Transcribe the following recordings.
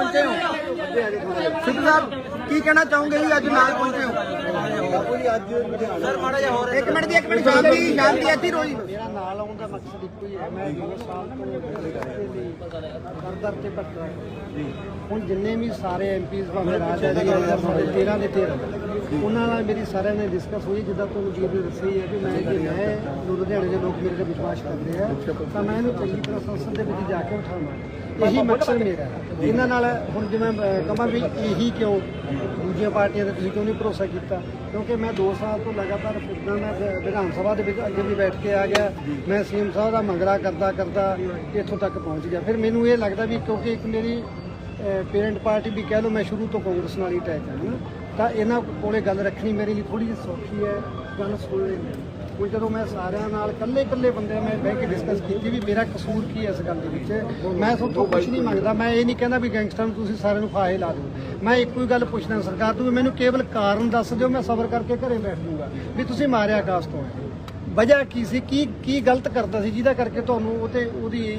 ਪਹੁੰਚੇ ਹੋ? ਸਿੱਧੂ ਸਾਹਿਬ ਕੀ ਕਹਿਣਾ ਚਾਹੋਗੇ ਜੀ ਅੱਜ ਨਾਲ ਪਹੁੰਚੇ ਹੋ? ਬਾਪੂ ਜੀ ਅੱਜ ਲੁਧਿਆਣਾ ਸਰ ਮਾੜਾ ਜਿਹਾ ਹੋਰ ਇੱਕ ਮਿੰਟ ਦੀ ਇੱਕ ਮਿੰਟ ਸ਼ਾਂਤੀ ਸ਼ਾਂਤੀ ਇੱਥੇ ਰੋਈ ਮੇਰਾ ਨਾਲ ਆਉਣ ਦਾ ਮਕਸਦ ਇੱਕੋ ਹੀ ਹੈ। ਮੈਂ 2 ਸਾਲ ਤੋਂ ਦਰ ਤੇ ਜੀ। ਹੁਣ ਜਿੰਨੇ ਵੀ ਸਾਰੇ ਐਮਪੀਜ਼ ਭਾਵੇਂ ਰਾਜ ਦੇ 13 ਦੇ 13 ਉਹਨਾਂ ਨਾਲ ਮੇਰੀ ਸਾਰਿਆਂ ਨੇ ਡਿਸਕਸ ਹੋਈ ਜਿੱਦਾਂ ਤੁਹਾਨੂੰ ਵੀਰ ਨੇ ਦੱਸਿਆ ਹੀ ਹੈ ਕਿ ਮੈਂ ਜੇ ਮੈਂ ਲੁਧਿਆਣੇ ਦੇ ਲੋਕ ਮੇਰੇ ਤੇ ਵਿਸ਼ਵਾਸ ਕਰਦੇ ਆ ਤਾਂ ਮੈਂ ਇਹਨੂੰ ਚੰਗੀ ਤਰ੍ਹਾਂ ਸੰਸਦ ਦੇ ਵਿੱਚ ਜਾ ਕੇ ਉਠਾਵਾਂ। ਇਹੀ ਮਕਸਦ ਮੇਰਾ ਇਹਨਾਂ ਨਾਲ ਹੁਣ ਜਿਵੇਂ ਮੈਂ ਕਹਾਂ ਵੀ ਇਹੀ ਕਿਉਂ? ਦੂਜੀਆਂ ਪਾਰਟੀਆਂ ਤੇ ਤੁਸੀਂ ਕਿਉਂ ਨਹੀਂ ਭਰੋਸਾ ਕੀਤਾ? ਕਿਉਂਕਿ ਮੈਂ 2 ਸਾਲ ਤੋਂ ਲਗਾਤਾਰ ਫਿਰਦਾ ਮੈਂ ਵਿਧਾਨ ਸਭਾ ਦੇ ਵਿੱਚ ਅੱਗੇ ਵੀ ਬੈਠ ਕੇ ਆ ਗਿਆ। ਮੈਂ ਸੀਐਮ ਸਾਹਿਬ ਦਾ ਮੰਗਰਾ ਕਰਦਾ ਕਰਦਾ ਇੱਥੋਂ ਤੱਕ ਪਹੁੰਚ ਗਿਆ। ਫਿਰ ਮੈਨੂੰ ਇਹ ਲੱਗਦਾ ਵੀ ਕਿਉਂਕਿ ਇੱਕ ਮੇਰੀ ਪੇਰੈਂਟ ਪਾਰਟੀ ਵੀ ਕਹਿ ਲਓ ਮੈਂ ਸ਼ੁਰੂ ਤੋਂ ਕਾਂਗਰਸ ਨਾਲ ਹੀ ਅਟੈਚ ਹਾਂ ਨਾ, ਤਾਂ ਇਹਨਾਂ ਕੋਲੇ ਗੱਲ ਰੱਖਣੀ ਮੇਰੇ ਲਈ ਥੋੜੀ ਜਿਹੀ ਸੌਖੀ ਹੈ ਗੱਲ ਸੁਣ ਲੈਂਦੇ ਕੋਈ ਜਦੋਂ ਮੈਂ ਸਾਰਿਆਂ ਨਾਲ ਇਕੱਲੇ ਇਕੱਲੇ ਬੰਦੇ ਮੈਂ ਬਹਿ ਕੇ ਡਿਸਕਸ ਕੀਤੀ ਵੀ ਮੇਰਾ ਕਸੂਰ ਕੀ ਹੈ ਇਸ ਗੱਲ ਦੇ ਵਿੱਚ ਮੈਂ ਤੁਹਾਡੇ ਕੁਝ ਨਹੀਂ ਮੰਗਦਾ ਮੈਂ ਇਹ ਨਹੀਂ ਕਹਿੰਦਾ ਵੀ ਗੈਂਗਸਟਰ ਨੂੰ ਤੁਸੀਂ ਸਾਰਿਆਂ ਨੂੰ ਫਾਹੇ ਲਾ ਦਿਓ। ਮੈਂ ਇੱਕੋ ਹੀ ਗੱਲ ਪੁੱਛਦਾ ਸਰਕਾਰ ਤੋਂ ਵੀ ਮੈਨੂੰ ਕੇਵਲ ਕਾਰਨ ਦੱਸ ਦਿਓ ਮੈਂ ਸਬਰ ਕਰਕੇ ਘਰੇ ਬੈਠ ਜਾਊਂਗਾ ਵੀ ਤੁਸੀਂ ਮਾਰਿਆ ਕਾਸ ਤੋਂ ਵਜ੍ਹਾ ਕੀ ਸੀ? ਕੀ ਕੀ ਗਲਤ ਕਰਦਾ ਸੀ? ਜਿਹਦਾ ਕਰਕੇ ਤੁਹਾਨੂੰ ਉਹ ਤੇ ਉਹਦੀ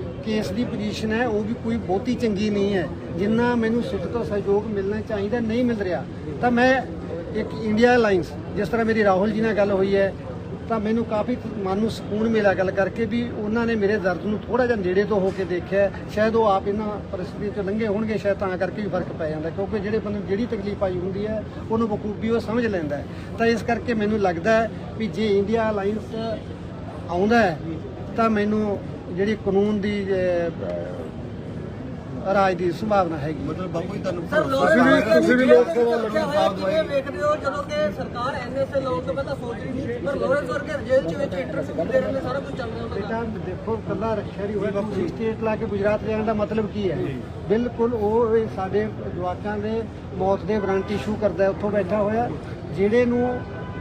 ਕੇਸ ਦੀ ਪੋਜੀਸ਼ਨ ਹੈ, ਉਹ ਵੀ ਕੋਈ ਬਹੁਤੀ ਚੰਗੀ ਨਹੀਂ ਹੈ। ਜਿੰਨਾ ਮੈਨੂੰ ਸਿੱਧ ਤੋਂ ਸਹਿਯੋਗ ਮਿਲਣਾ ਚਾਹੀਦਾ, ਨਹੀਂ ਮਿਲ ਰਿਹਾ, ਤਾਂ ਮੈਂ ਇੱਕ ਇੰਡੀਆ ਅਲਾਈਅੰਸ ਜਿਸ ਤਰ੍ਹਾਂ ਮੇਰੀ ਰਾਹੁਲ ਜੀ ਨਾਲ ਗੱਲ ਹੋਈ ਹੈ, ਤਾਂ ਮੈਨੂੰ ਕਾਫੀ ਮਨ ਨੂੰ ਸਕੂਨ ਮਿਲਿਆ ਗੱਲ ਕਰਕੇ ਵੀ ਉਹਨਾਂ ਨੇ ਮੇਰੇ ਦਰਦ ਨੂੰ ਥੋੜਾ ਜਿਹਾ ਨੇੜੇ ਤੋਂ ਹੋ ਕੇ ਦੇਖਿਆ। ਸ਼ਾਇਦ ਉਹ ਆਪ ਇਹਨਾਂ ਪਰਿਸਥਿਤੀਆਂ 'ਚੋਂ ਲੰਘੇ ਹੋਣਗੇ, ਸ਼ਾਇਦ ਤਾਂ ਕਰਕੇ ਵੀ ਫ਼ਰਕ ਪੈ ਜਾਂਦਾ, ਕਿਉਂਕਿ ਜਿਹੜੇ ਬੰਦੇ ਨੂੰ ਜਿਹੜੀ ਤਕਲੀਫ ਆਈ ਹੁੰਦੀ ਹੈ, ਉਹਨੂੰ ਬਖੂਬੀ ਉਹ ਸਮਝ ਲੈਂਦਾ ਤਾਂ ਇਸ ਕਰਕੇ ਮੈਨੂੰ ਲੱਗਦਾ ਵੀ ਜੇ ਇੰਡੀਆ ਅਲਾਈਅੰਸ ਆਉਂਦਾ ਤਾਂ ਮੈਨੂੰ ਜਿਹੜੀ ਕਾਨੂੰਨ ਦੀ ਰਾਜ ਦੀ ਸੰਭਾਵਨਾ ਹੈਗੀ। ਮਤਲਬ ਬਾਪੂ ਜੀ ਤੁਹਾਨੂੰ ਸਰ ਲੋਕ ਤੁਸੀਂ ਵੀ ਤੁਸੀਂ ਵੀ ਲੋਕ ਸਭਾ ਲੜਨ ਸਾਹਿਬ ਦਵਾਈ ਵੇਖਦੇ ਹੋ? ਜਦੋਂ ਕਿ ਸਰਕਾਰ ਐਨਐਸਏ ਲਾਉਣ ਤੋਂ ਪਹਿਲਾਂ ਸੋਚ ਰਹੀ ਸੀ ਪਰ ਲੋਰੈਂਸ ਵਰਗੇ ਜੇਲ੍ਹ ਚ ਵਿੱਚ ਇੰਟਰਵਿਊ ਦੇ ਰਹੇ ਨੇ ਸਾਰਾ ਕੁਝ ਚੱਲ ਰਿਹਾ ਉਹਨਾਂ ਦਾ ਬੇਟਾ ਦੇਖੋ ਕੱਲਾ ਰੱਖਿਆ ਨਹੀਂ ਹੋਇਆ ਤੁਸੀਂ ਸਟੇਟ ਲਾ ਕੇ ਗੁਜਰਾਤ ਜਾਣ ਦਾ ਮਤਲਬ ਕੀ ਹੈ? ਬਿਲਕੁਲ ਉਹ ਸਾਡੇ ਜਵਾਕਾਂ ਦੇ ਮੌਤ ਦੇ ਵਾਰੰਟ ਇਸ਼ੂ ਕਰਦਾ ਹੈ ਉੱਥੋਂ ਬੈਠਾ ਹੋਇਆ ਜਿਹੜੇ ਨੂੰ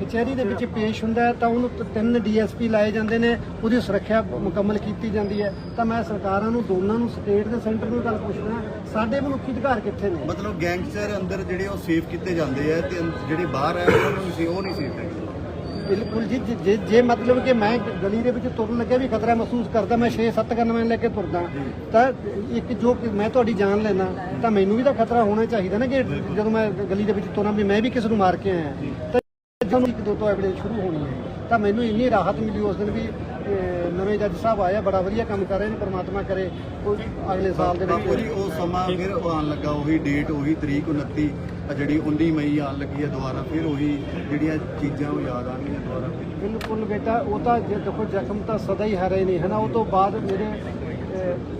ਕਚਹਿਰੀ ਦੇ ਵਿੱਚ ਪੇਸ਼ ਹੁੰਦਾ ਹੈ ਤਾਂ ਉਹਨੂੰ ਤਿੰਨ ਡੀਐਸਪੀ ਲਾਏ ਜਾਂਦੇ ਨੇ ਉਹਦੀ ਸੁਰੱਖਿਆ ਮੁਕੰਮਲ ਕੀਤੀ ਜਾਂਦੀ ਹੈ। ਤਾਂ ਮੈਂ ਸਰਕਾਰਾਂ ਨੂੰ ਦੋਨਾਂ ਨੂੰ ਸਟੇਟ ਤੇ ਸੈਂਟਰ ਨੂੰ ਗੱਲ ਪੁੱਛਦਾ ਸਾਡੇ ਮਨੁੱਖੀ ਅਧਿਕਾਰ ਕਿੱਥੇ ਨੇ? ਮਤਲਬ ਗੈਂਗਸਟਰ ਅੰਦਰ ਜਿਹੜੇ ਉਹ ਸੇਫ ਕੀਤੇ ਜਾਂਦੇ ਆ ਤੇ ਜਿਹੜੇ ਬਾਹਰ ਆ ਉਹਨਾਂ ਨੂੰ ਉਹ ਨਹੀਂ ਸੇਫ ਹੈਗੇ। ਬਿਲਕੁਲ ਜੀ ਜੇ- ਜੇ ਮਤਲਬ ਕਿ ਮੈਂ ਗਲੀ ਦੇ ਵਿੱਚ ਤੁਰਨ ਲੱਗਿਆ ਵੀ ਖਤਰਾ ਮਹਿਸੂਸ ਕਰਦਾ ਮੈਂ 6-7 ਗਨਮੈਨ ਲੈ ਕੇ ਤੁਰਦਾ ਤਾਂ ਇੱਕ ਜੋ ਮੈਂ ਤੁਹਾਡੀ ਜਾਨ ਲੈਣਾ ਤਾਂ ਮੈਨੂੰ ਵੀ ਤਾਂ ਖਤਰਾ ਹੋਣਾ ਚਾਹੀਦਾ ਨਾ ਕਿ ਜਦੋਂ ਮੈਂ ਗਲੀ ਦੇ ਵਿੱਚ ਤੁਰਾਂ ਵੀ ਮੈਂ ਵੀ ਕਿਸੇ ਨੂੰ ਮਾਰ ਕੇ ਆਇਆ। ਤੁਹਾਨੂੰ ਇੱਕ ਦੋ ਤੋਂ ਐਵੀਡੈਂਸ ਸ਼ੁਰੂ ਹੋਣੀ ਹੈ। ਤਾਂ ਮੈਨੂੰ ਇੰਨੀ ਰਾਹਤ ਮਿਲੀ ਉਸ ਦਿਨ ਵੀ ਨਵੇਂ ਜੱਜ ਸਾਹਿਬ ਆਇਆ ਬੜਾ ਵਧੀਆ ਕੰਮ ਕਰ ਰਹੇ ਨੇ ਪ੍ਰਮਾਤਮਾ ਕਰੇ। ਕੋਈ ਅਗਲੇ ਸਾਲ ਦੇ ਬਾਪੂ ਜੀ ਵਿੱਚ ਉਹ ਸਮਾਂ ਫਿਰ ਆਉਣ ਲੱਗਾ ਉਹੀ ਡੇਟ ਉਹੀ ਤਰੀਕ 29 ਆ ਜਿਹੜੀ 19 ਮਈ ਆਉਣ ਲੱਗੀ ਹੈ ਦੁਬਾਰਾ ਫਿਰ ਉਹੀ ਜਿਹੜੀਆਂ ਚੀਜ਼ਾਂ ਉਹ ਯਾਦ ਆਉਣਗੀਆਂ ਦੁਬਾਰਾ ਬਿਲਕੁਲ ਬੇਟਾ ਉਹ ਤਾਂ ਜੇ ਦੇਖੋ ਜ਼ਖਮ ਤਾਂ ਸਦਾ ਹੀ ਹਰੇ ਨਾ ਉਹ ਤੋਂ ਬਾਅਦ ਮੇਰੇ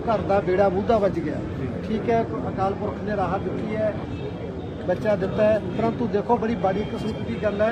ਘਰ ਦਾ ਬੇੜਾ ਮੂਧਾ ਵੱਜ ਗਿਆ। ਠੀਕ ਹੈ ਅਕਾਲ ਪੁਰਖ ਨੇ ਰਾਹਤ ਦਿੱਤੀ ਹੈ ਬੱਚਾ ਦਿੱਤਾ ਹੈ। ਪਰੰਤੂ ਦੇਖੋ ਬੜੀ ਬਾੜੀ ਕਿਸਮਤ ਦੀ ਗੱਲ ਹੈ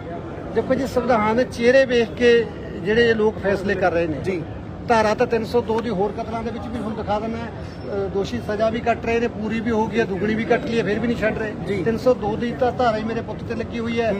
ਦੇਖੋ ਜੀ ਸੰਵਿਧਾਨ ਦੇ ਚਿਹਰੇ ਵੇਖ ਕੇ ਜਿਹੜੇ ਇਹ ਲੋਕ ਫੈਸਲੇ ਕਰ ਰਹੇ ਨੇ। ਜੀ। ਧਾਰਾ ਤਾਂ 302 ਦੀ ਹੋਰ ਕਤਲਾਂ ਦੇ ਵਿੱਚ ਵੀ ਹੁਣ ਦਿਖਾ ਦਿੰਦਾ ਦੋਸ਼ੀ ਸਜ਼ਾ ਵੀ ਕੱਟ ਰਹੇ ਨੇ ਪੂਰੀ ਵੀ ਹੋ ਗਈ ਹੈ ਦੁੱਗਣੀ ਵੀ ਕੱਟ ਲਈ ਹੈ ਫਿਰ ਵੀ ਨਹੀਂ ਛੱਡ ਰਹੇ। 302 ਦੀ ਤਾਂ ਧਾਰਾ ਹੀ ਮੇਰੇ ਪੁੱਤ ਤੇ ਲੱਗੀ ਹੋਈ ਹੈ।